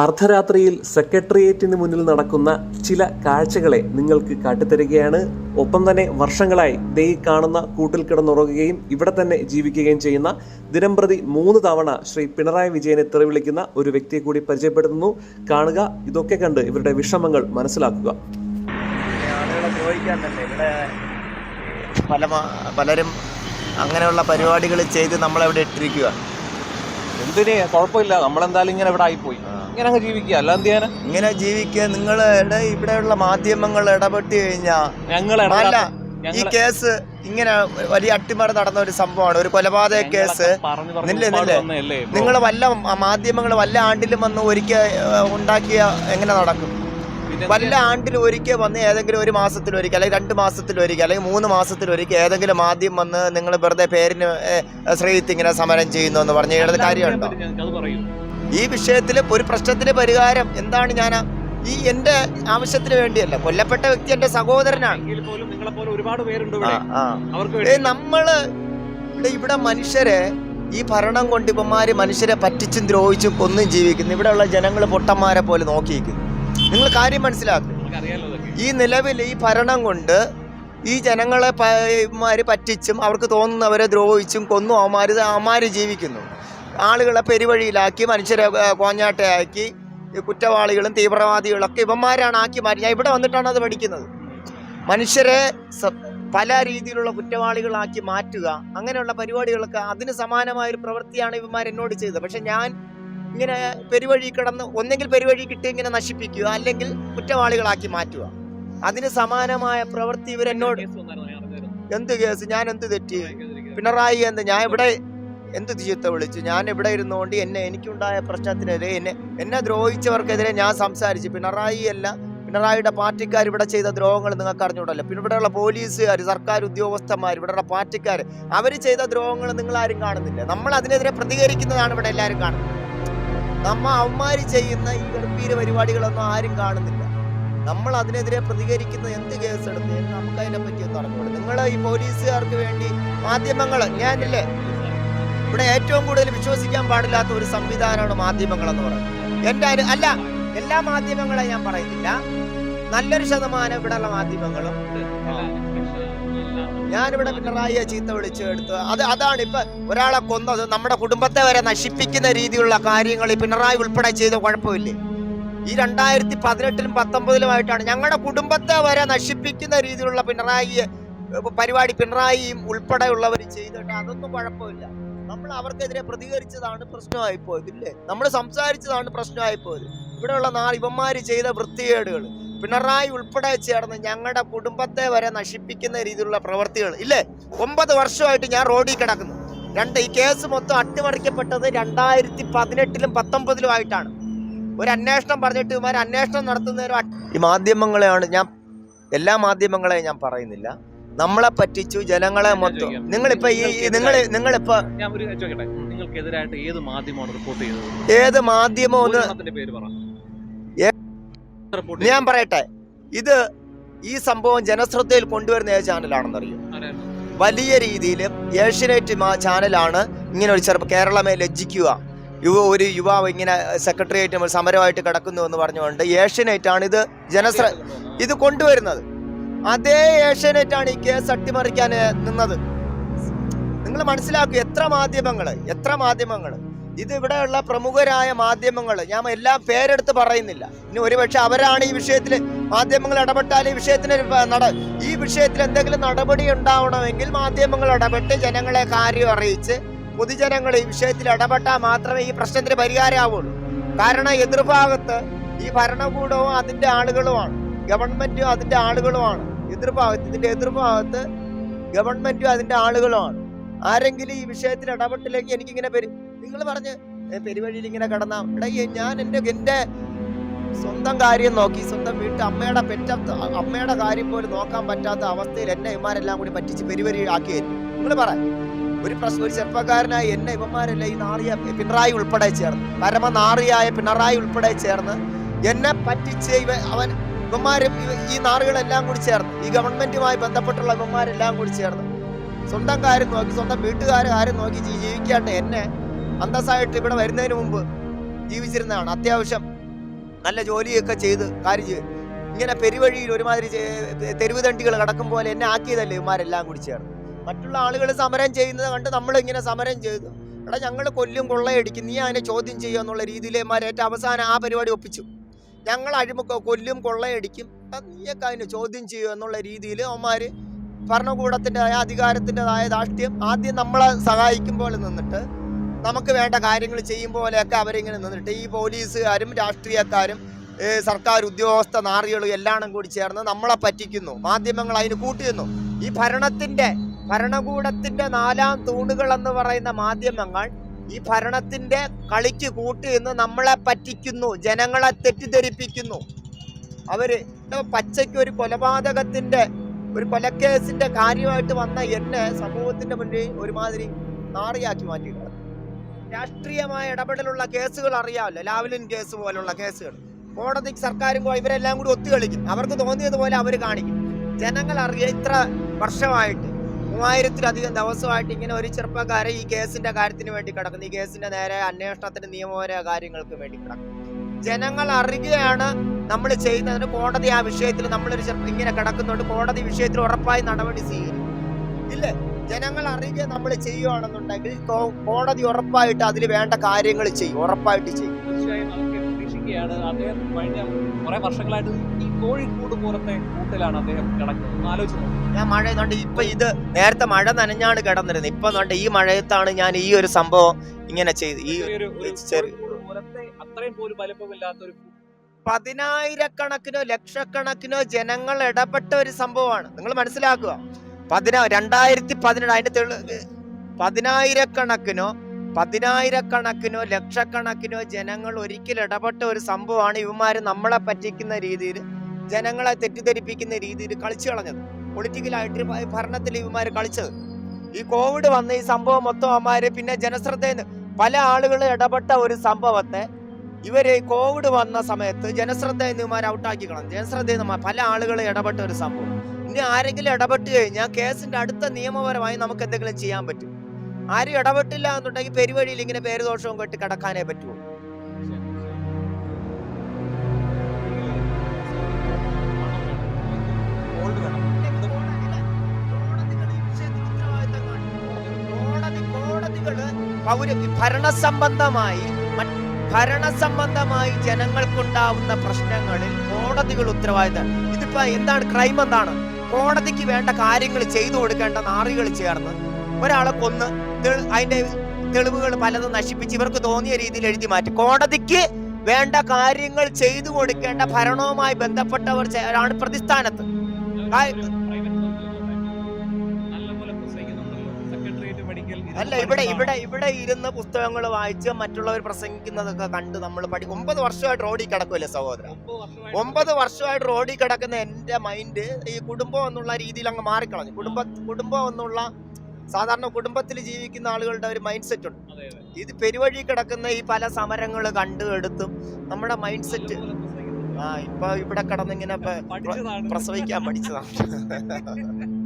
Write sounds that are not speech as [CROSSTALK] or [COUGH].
അർദ്ധരാത്രിയിൽ സെക്രട്ടേറിയറ്റിന് മുന്നിൽ നടക്കുന്ന ചില കാഴ്ചകളെ നിങ്ങൾക്ക് കാട്ടിത്തരികയാണ്. ഒപ്പം തന്നെ വർഷങ്ങളായി ദേ കാണുന്ന കൂട്ടിൽ കിടന്നുറങ്ങുകയും ഇവിടെ തന്നെ ജീവിക്കുകയും ചെയ്യുന്ന ദിനംപ്രതി മൂന്ന് തവണ ശ്രീ പിണറായി വിജയനെ തെറിവിളിക്കുന്ന ഒരു വ്യക്തിയെ കൂടി പരിചയപ്പെടുത്തുന്നു. കാണുക ഇതൊക്കെ കണ്ട് ഇവരുടെ വിഷമങ്ങൾ മനസ്സിലാക്കുക. പല പലരും അങ്ങനെയുള്ള പരിപാടികൾ ചെയ്ത് നമ്മളെവിടെ ഇട്ടിരിക്കുക. എന്തിനെ? കുഴപ്പമില്ല. നമ്മളെന്തായാലും ഇങ്ങനെ ഇവിടെ ആയിപ്പോയി. ഇങ്ങനെ അങ്ങ് ജീവിക്കുക. അല്ല എന്ത് ചെയ്യാനാ? ഇങ്ങനെ ജീവിക്കുക. നിങ്ങളുടെ ഇവിടെയുള്ള മാധ്യമങ്ങൾ ഇടപെട്ട് കഴിഞ്ഞാ ഞങ്ങൾ അല്ല ഈ കേസ് ഇങ്ങനെ വലിയ അട്ടിമറി നടന്ന ഒരു സംഭവമാണ്. ഒരു കൊലപാതക കേസ്. നില്ല് നില്ല്. നിങ്ങൾ വല്ല മാധ്യമങ്ങൾ വല്ല ആണ്ടിലും വന്ന് ഒരിക്കൽ ഉണ്ടാക്കിയ എങ്ങനെ നടക്കും? വല്ല ആണ്ടിൽ ഒരിക്കൽ വന്ന് ഏതെങ്കിലും ഒരു മാസത്തിൽ ഒരിക്കൽ അല്ലെങ്കിൽ രണ്ട് മാസത്തിൽ ഒരിക്കൽ അല്ലെങ്കിൽ മൂന്ന് മാസത്തിൽ ഒരിക്കൽ ഏതെങ്കിലും ആദ്യം വന്ന് നിങ്ങൾ വെറുതെ പേരിന് ശ്രീത്ത് ഇങ്ങനെ സമരം ചെയ്യുന്നു എന്ന് പറഞ്ഞു കാര്യമുണ്ടോ? ഈ വിഷയത്തിൽ ഒരു പ്രശ്നത്തിന് പരിഹാരം എന്താണ് ഞാൻ ഈ എന്റെ ആവശ്യത്തിന് വേണ്ടിയല്ല. കൊല്ലപ്പെട്ട വ്യക്തി എന്റെ സഹോദരനാണ്. ഒരുപാട് പേരുണ്ട് നമ്മൾ ഇവിടെ ഇവിടെ മനുഷ്യരെ ഈ ഭരണം കൊണ്ട് ഇവന്മാര് മനുഷ്യരെ പറ്റിച്ചും ദ്രോഹിച്ചും കൊന്നും ജീവിക്കുന്നു. ഇവിടെയുള്ള ജനങ്ങൾ പൊട്ടന്മാരെ പോലെ നോക്കിയിരിക്കുന്നു. നിങ്ങൾ കാര്യം മനസ്സിലാക്കും. ഈ നിലവിൽ ഈ ഭരണം കൊണ്ട് ഈ ജനങ്ങളെ പറ്റിച്ചും അവർക്ക് തോന്നുന്നവരെ ദ്രോഹിച്ചും കൊന്നും അവന്മാര് അവന്മാര് ജീവിക്കുന്നു. ആളുകളെ പെരുവഴിയിലാക്കി മനുഷ്യരെ കോഞ്ഞാട്ടയാക്കി കുറ്റവാളികളും കുറ്റവാളികളും തീവ്രവാദികളൊക്കെ ഇവന്മാരാണ് ആക്കി മാറ്റി. ഞാൻ ഇവിടെ വന്നിട്ടാണ് അത് പഠിക്കുന്നത്. മനുഷ്യരെ പല രീതിയിലുള്ള കുറ്റവാളികളാക്കി മാറ്റുക അങ്ങനെയുള്ള പരിപാടികളൊക്കെ അതിന് സമാനമായ ഒരു പ്രവൃത്തിയാണ് ഇവന്മാർ എന്നോട് ചെയ്തത്. പക്ഷെ ഞാൻ ഇങ്ങനെ പെരുവഴി കിടന്ന് ഒന്നെങ്കിൽ പെരുവഴി കിട്ടി ഇങ്ങനെ നശിപ്പിക്കുക അല്ലെങ്കിൽ കുറ്റവാളികളാക്കി മാറ്റുക. അതിന് സമാനമായ പ്രവൃത്തി ഇവരെന്നോട് എന്ത് കേസ് ഞാൻ എന്ത് തെറ്റി? പിണറായി എന്ത്? ഞാൻ ഇവിടെ എന്ത് ചീത്ത വിളിച്ചു? ഞാൻ ഇവിടെ ഇരുന്നുകൊണ്ട് എന്നെ എനിക്കുണ്ടായ പ്രശ്നത്തിനെതിരെ എന്നെ എന്നെ ദ്രോഹിച്ചവർക്കെതിരെ ഞാൻ സംസാരിച്ചു. പിണറായി അല്ല പിണറായിയുടെ പാർട്ടിക്കാർ ഇവിടെ ചെയ്ത ദ്രോഹങ്ങൾ നിങ്ങൾക്ക് അറിഞ്ഞുകൂടല്ലോ. പിന്നെ ഇവിടെയുള്ള പോലീസുകാർ സർക്കാർ ഉദ്യോഗസ്ഥന്മാർ ഇവിടെയുള്ള പാർട്ടിക്കാർ അവർ ചെയ്ത ദ്രോഹങ്ങൾ നിങ്ങൾ ആരും കാണുന്നില്ല. നമ്മൾ അതിനെതിരെ പ്രതികരിക്കുന്നതാണ് ഇവിടെ എല്ലാവരും കാണുന്നത്. നമ്മ അവന്മാർ ചെയ്യുന്ന ഈ ഗർഭീര പരിപാടികളൊന്നും ആരും കാണുന്നില്ല. നമ്മൾ അതിനെതിരെ പ്രതികരിക്കുന്ന എന്ത് കേസ് എടുത്ത് നമുക്ക് അതിനെ പറ്റി ഒന്ന് നിങ്ങൾ ഈ പോലീസുകാർക്ക് വേണ്ടി മാധ്യമങ്ങൾ ഞാനില്ലേ? ഇവിടെ ഏറ്റവും കൂടുതൽ വിശ്വസിക്കാൻ പാടില്ലാത്ത ഒരു സംവിധാനമാണ് മാധ്യമങ്ങൾ എന്ന് പറയുന്നത് എന്റെ അല്ല എല്ലാ മാധ്യമങ്ങളെ ഞാൻ പറയുന്നില്ല. നല്ലൊരു ശതമാനം ഇവിടെയുള്ള മാധ്യമങ്ങളും ഞാനിവിടെ പിണറായിയെ ചീത്ത വിളിച്ചു എടുത്ത് അത് അതാണ് ഇപ്പൊ ഒരാളെ കൊന്നത്. നമ്മുടെ കുടുംബത്തെ വരെ നശിപ്പിക്കുന്ന രീതിയിലുള്ള കാര്യങ്ങൾ ഈ പിണറായി ഉൾപ്പെടെ ചെയ്ത കുഴപ്പമില്ലേ? ഈ രണ്ടായിരത്തി പതിനെട്ടിലും പത്തൊമ്പതിലുമായിട്ടാണ് ഞങ്ങളുടെ കുടുംബത്തെ വരെ നശിപ്പിക്കുന്ന രീതിയിലുള്ള പിണറായി പരിപാടി പിണറായിയും ഉൾപ്പെടെയുള്ളവർ ചെയ്തിട്ട് അതൊന്നും കുഴപ്പമില്ല. നമ്മൾ അവർക്കെതിരെ പ്രതികരിച്ചതാണ് പ്രശ്നമായി പോയത് ഇല്ലേ നമ്മൾ സംസാരിച്ചതാണ് പ്രശ്നമായി പോയത് ഇവിടെയുള്ള നാ ഇവന്മാര് ചെയ്ത വൃത്തികേടുകൾ പിണറായി ഉൾപ്പെടെ ചേർന്ന് ഞങ്ങളുടെ കുടുംബത്തെ വരെ നശിപ്പിക്കുന്ന രീതിയിലുള്ള പ്രവൃത്തികൾ ഇല്ലേ? ഒമ്പത് വർഷമായിട്ട് ഞാൻ റോഡിൽ കിടക്കുന്നു. രണ്ട് ഈ കേസ് മൊത്തം അട്ടിമറിക്കപ്പെട്ടത് രണ്ടായിരത്തി പതിനെട്ടിലും പത്തൊമ്പതിലും ആയിട്ടാണ്. ഒരു അന്വേഷണം പറഞ്ഞിട്ട് ഇവന്മാർ അന്വേഷണം നടത്തുന്നവരും ഈ മാധ്യമങ്ങളെയാണ് ഞാൻ എല്ലാ മാധ്യമങ്ങളെയും ഞാൻ പറയുന്നില്ല. നമ്മളെ പറ്റിച്ചു ജനങ്ങളെ മൊത്തം. നിങ്ങളിപ്പോ ഈ നിങ്ങൾ നിങ്ങളിപ്പോ നിങ്ങൾക്കെതിരായിട്ട് ഏത് മാധ്യമമാണ് റിപ്പോർട്ട് ചെയ്തത്? ഏത് മാധ്യമം ഒന്ന് ഞാൻ പറയട്ടെ. ഇത് ഈ സംഭവം ജനശ്രദ്ധയിൽ കൊണ്ടുവരുന്ന ഏത് ചാനലാണെന്നറിയോ? വലിയ രീതിയിൽ ഏഷ്യനെറ്റ് ചാനലാണ് ഇങ്ങനെ ഒരു ചെറുപ്പം കേരളമേ ലജ്ജിക്കുക. യുവ ഒരു യുവാവ് ഇങ്ങനെ സെക്രട്ടേറിയറ്റ് സമരമായിട്ട് കിടക്കുന്നു എന്ന് പറഞ്ഞുകൊണ്ട് ഏഷ്യനേറ്റ് ആണ് ഇത് ജനശ്ര ഇത് കൊണ്ടുവരുന്നത്. അതേ ഏഷ്യാനെറ്റാണ് ഈ കേസ് അട്ടിമറിക്കാൻ നിന്നത്. നിങ്ങൾ മനസ്സിലാക്കുക എത്ര മാധ്യമങ്ങൾ എത്ര മാധ്യമങ്ങൾ ഇത് ഇവിടെയുള്ള പ്രമുഖരായ മാധ്യമങ്ങൾ ഞാൻ എല്ലാം പേരെടുത്ത് പറയുന്നില്ല. ഇനി ഒരുപക്ഷെ അവരാണ് ഈ വിഷയത്തിൽ മാധ്യമങ്ങൾ ഇടപെട്ടാൽ ഈ വിഷയത്തിന് നട ഈ വിഷയത്തിൽ എന്തെങ്കിലും നടപടി ഉണ്ടാവണമെങ്കിൽ മാധ്യമങ്ങൾ ഇടപെട്ട് ജനങ്ങളെ കാര്യം അറിയിച്ച് പൊതുജനങ്ങൾ ഈ വിഷയത്തിൽ ഇടപെട്ടാൽ മാത്രമേ ഈ പ്രശ്നത്തിന് പരിഹാരമാവുള്ളൂ. കാരണം എതിർഭാഗത്ത് ഈ ഭരണകൂടവും അതിന്റെ ആളുകളുമാണ്. ഗവൺമെന്റും അതിന്റെ ആളുകളുമാണ്. എതിർഭാഗത്ത് ഇതിന്റെ എതിർഭാഗത്ത് ഗവൺമെന്റും അതിന്റെ ആളുകളുമാണ്. ആരെങ്കിലും ഈ വിഷയത്തിൽ ഇടപെട്ടില്ലെങ്കിൽ എനിക്കിങ്ങനെ പെരു നിങ്ങൾ പറഞ്ഞ് "ഏ, പെരുവഴിയിൽ ഇങ്ങനെ കിടന്നാ? എടാ ഞാൻ എന്റെ എന്റെ സ്വന്തം കാര്യം നോക്കി സ്വന്തം വീട്ടിൽ അമ്മയുടെ പെറ്റ അമ്മയുടെ കാര്യം പോലും നോക്കാൻ പറ്റാത്ത അവസ്ഥയിൽ എന്നെ ഇവന്മാരെല്ലാം കൂടി പറ്റിച്ച് പെരുവരി ആക്കിയായിരുന്നു നിങ്ങൾ പറ. ഒരു പ്രശ്നം ഒരു ചെറുപ്പക്കാരനായി എന്നെ ഇവന്മാരെല്ലാം ഈ നാറിയ പിണറായി ഉൾപ്പെടെ ചേർന്ന് പരമനാറിയായ പിണറായി ഉൾപ്പെടെ ചേർന്ന് എന്നെ പറ്റിച്ച് ഇവ അവൻ ഇവന്മാരും ഈ നാറുകളെല്ലാം കൂടി ചേർന്ന് ഈ ഗവൺമെന്റുമായി ബന്ധപ്പെട്ടുള്ള ഇവന്മാരെല്ലാം കൂടി ചേർന്ന്. സ്വന്തം കാര്യം നോക്കി സ്വന്തം വീട്ടുകാരെ കാര്യം നോക്കി ജീവിക്കാണ്ട് എന്നെ അന്തസ്സായിട്ട് ഇവിടെ വരുന്നതിന് മുമ്പ് ജീവിച്ചിരുന്നതാണ്. അത്യാവശ്യം നല്ല ജോലിയൊക്കെ ചെയ്ത് കാര്യം ഇങ്ങനെ പെരുവഴിയിൽ ഒരുമാതിരി തെരുവ് തണ്ടികൾ കടക്കും പോലെ എന്നെ ആക്കിയതല്ലേ ഇവന്മാരെല്ലാം കൂടി ചേർന്ന്. മറ്റുള്ള ആളുകൾ സമരം ചെയ്യുന്നത് കണ്ട് നമ്മൾ ഇങ്ങനെ സമരം ചെയ്തു. എടാ ഞങ്ങൾ കൊല്ലും കൊള്ളയടിക്കും നീ അതിനെ ചോദ്യം ചെയ്യുക എന്നുള്ള രീതിയിൽ ഏറ്റവും അവസാനം ആ പരിപാടി ഒപ്പിച്ചു. ഞങ്ങൾ അഴിമുക്ക കൊല്ലും കൊള്ളയടിക്കും. നീയൊക്കെ അതിനെ ചോദ്യം ചെയ്യും എന്നുള്ള രീതിയിൽ അവന്മാർ ഭരണകൂടത്തിന്റെതായ അധികാരത്തിന്റെതായ ദാഷ്ട്യം ആദ്യം നമ്മളെ സഹായിക്കും പോലെ നിന്നിട്ട് നമുക്ക് വേണ്ട കാര്യങ്ങൾ ചെയ്യും പോലെയൊക്കെ അവരിങ്ങനെ നിന്നിട്ട് ഈ പോലീസുകാരും രാഷ്ട്രീയക്കാരും സർക്കാർ ഉദ്യോഗസ്ഥ നാറികളും എല്ലാം കൂടി ചേർന്ന് നമ്മളെ പറ്റിക്കുന്നു. മാധ്യമങ്ങൾ അതിന് കൂട്ടിയുന്നു ഈ ഭരണത്തിന്റെ ഭരണകൂടത്തിന്റെ നാലാം തൂണുകൾ എന്ന് പറയുന്ന മാധ്യമങ്ങൾ ഈ ഭരണത്തിന്റെ കളിക്ക് കൂട്ടിയെന്ന് നമ്മളെ പറ്റിക്കുന്നു ജനങ്ങളെ തെറ്റിദ്ധരിപ്പിക്കുന്നു. അവർ പച്ചയ്ക്ക് ഒരു കൊലപാതകത്തിന്റെ ഒരു കൊലക്കേസിന്റെ കാര്യമായിട്ട് വന്ന എന്നെ സമൂഹത്തിന്റെ മുന്നിൽ ഒരുമാതിരി നാറിയാക്കി മാറ്റിയിട്ടുണ്ട്. രാഷ്ട്രീയമായ ഇടപെടലുള്ള കേസുകൾ അറിയാമല്ലോ ലാവ്ലിൻ കേസ് പോലുള്ള കേസുകൾ. കോടതി സർക്കാരും ഇവരെല്ലാം കൂടി ഒത്തുകളിക്കും അവർക്ക് തോന്നിയതുപോലെ അവർ കാണിക്കും ജനങ്ങൾ അറിയ ഇത്ര വർഷമായിട്ട്. മൂവായിരത്തിലധികം ദിവസമായിട്ട് ഇങ്ങനെ ഒരു ചെറുപ്പക്കാരെ ഈ കേസിന്റെ കാര്യത്തിന് വേണ്ടി കിടക്കുന്നു. ഈ കേസിന്റെ നേരെ അന്വേഷണത്തിന് നിയമപര കാര്യങ്ങൾക്ക് വേണ്ടി കിടക്കുന്നു. ജനങ്ങൾ അറിയുകയാണ് നമ്മൾ ചെയ്യുന്നതിന്. കോടതി ആ വിഷയത്തിൽ നമ്മളൊരു ഇങ്ങനെ കിടക്കുന്നുണ്ട്. കോടതി വിഷയത്തിൽ ഉറപ്പായി നടപടി സ്വീകരിക്കും. ഇല്ലേ? ജനങ്ങൾ അറിയുക നമ്മൾ ചെയ്യുകയാണെന്നുണ്ടെങ്കിൽ കോടതി ഉറപ്പായിട്ട് അതിൽ വേണ്ട കാര്യങ്ങൾ ചെയ്യും. ഉറപ്പായിട്ട് ചെയ്യും. പ്രതീക്ഷിക്കുകയാണ് അദ്ദേഹം കഴിഞ്ഞ കുറെ വർഷങ്ങളായിട്ട് ഈ കോഴിക്കോട് പോലത്തെ കൂട്ടിലാണ് അദ്ദേഹം കിടക്കുന്നത്. ആലോചിച്ചു ഞാൻ മഴ കണ്ട് ഇപ്പൊ ഇത് നേരത്തെ മഴ നനഞ്ഞാണ് കിടന്നിരുന്നത്. ഇപ്പൊ കണ്ട് ഈ മഴയത്താണ് ഞാൻ ഈ ഒരു സംഭവം ഇങ്ങനെ ചെയ്ത് ഈ ഒരു അത്രയും പോലും വലുപ്പമില്ലാത്ത ഒരു പതിനായിരക്കണക്കിനോ ലക്ഷക്കണക്കിനോ ജനങ്ങൾ ഇടപെട്ട ഒരു സംഭവമാണ്. നിങ്ങൾ മനസ്സിലാക്കുക? പതിനാ രണ്ടായിരത്തി പതിനെട്ട് അതിന്റെ തെളി പതിനായിരക്കണക്കിനോ പതിനായിരക്കണക്കിനോ ലക്ഷക്കണക്കിനോ ജനങ്ങൾ ഒരിക്കൽ ഇടപെട്ട ഒരു സംഭവമാണ് ഇവന്മാർ നമ്മളെ പറ്റിക്കുന്ന രീതിയിൽ ജനങ്ങളെ തെറ്റിദ്ധരിപ്പിക്കുന്ന രീതിയിൽ കളിച്ചു കളഞ്ഞത്. പൊളിറ്റിക്കലായിട്ട് ഭരണത്തിൽ ഇവന്മാർ കളിച്ചത്. ഈ കോവിഡ് വന്ന ഈ സംഭവം മൊത്തം അവന്മാര് പിന്നെ ജനശ്രദ്ധയിൽ പല ആളുകൾ ഇടപെട്ട ഒരു സംഭവത്തെ ഇവർ കോവിഡ് വന്ന സമയത്ത് ജനശ്രദ്ധയിൽ നിന്ന് ഇവന്മാർ ഔട്ടാക്കി കളഞ്ഞു. ജനശ്രദ്ധയിൽ നിന്ന് പല ആളുകൾ ഇടപെട്ട ഒരു സംഭവം. ഇനി ആരെങ്കിലും ഇടപെട്ട് കഴിഞ്ഞാൽ കേസിന്റെ അടുത്ത നിയമപരമായി നമുക്ക് എന്തെങ്കിലും ചെയ്യാൻ പറ്റും. ആരും ഇടപെട്ടില്ല എന്നുണ്ടെങ്കിൽ പെരുവഴിയിൽ ഇങ്ങനെ പേരുദോഷവും കെട്ടി കിടക്കാനേ പൗര ഭരണസംബന്ധമായി ഭരണസംബന്ധമായി ജനങ്ങൾക്കുണ്ടാവുന്ന പ്രശ്നങ്ങളിൽ കോടതികൾ ഉത്തരവാദിത്തം. ഇതിപ്പോ എന്താണ് ക്രൈം എന്താണ്? കോടതിക്ക് വേണ്ട കാര്യങ്ങൾ ചെയ്തു കൊടുക്കേണ്ട നാറികൾ ചേർന്ന് ഒരാളെ കൊന്ന് അതിന്റെ തെളിവുകൾ പലതും നശിപ്പിച്ച് ഇവർക്ക് തോന്നിയ രീതിയിൽ എഴുതി മാറ്റി. കോടതിക്ക് വേണ്ട കാര്യങ്ങൾ ചെയ്തു കൊടുക്കേണ്ട ഭരണവുമായി ബന്ധപ്പെട്ടവർ ആണ് പ്രതിസ്ഥാനത്ത്. അല്ല ഇവിടെ ഇവിടെ ഇവിടെ ഇരുന്ന് പുസ്തകങ്ങൾ വായിച്ച് മറ്റുള്ളവർ പ്രസംഗിക്കുന്നതൊക്കെ കണ്ട് നമ്മൾ പഠി ഒമ്പത് വർഷമായിട്ട് റോഡിൽ കിടക്കുമല്ലേ സഹോദരൻ ഒമ്പത് വർഷമായിട്ട് റോഡിൽ കിടക്കുന്ന എന്റെ മൈൻഡ് ഈ കുടുംബം എന്നുള്ള രീതിയിൽ അങ്ങ് മാറിക്കളഞ്ഞു. കുടുംബ കുടുംബം എന്നുള്ള സാധാരണ കുടുംബത്തിൽ ജീവിക്കുന്ന ആളുകളുടെ ഒരു മൈൻഡ് സെറ്റ് ഉണ്ട്. ഇത് പെരുവഴി കിടക്കുന്ന ഈ പല സമരങ്ങൾ കണ്ടു എടുത്തും നമ്മുടെ മൈൻഡ് സെറ്റ് ആ ഇപ്പൊ ഇവിടെ കിടന്നിങ്ങനെ പ്രസവിക്കാൻ പഠിച്ചതാണ്. [LAUGHS]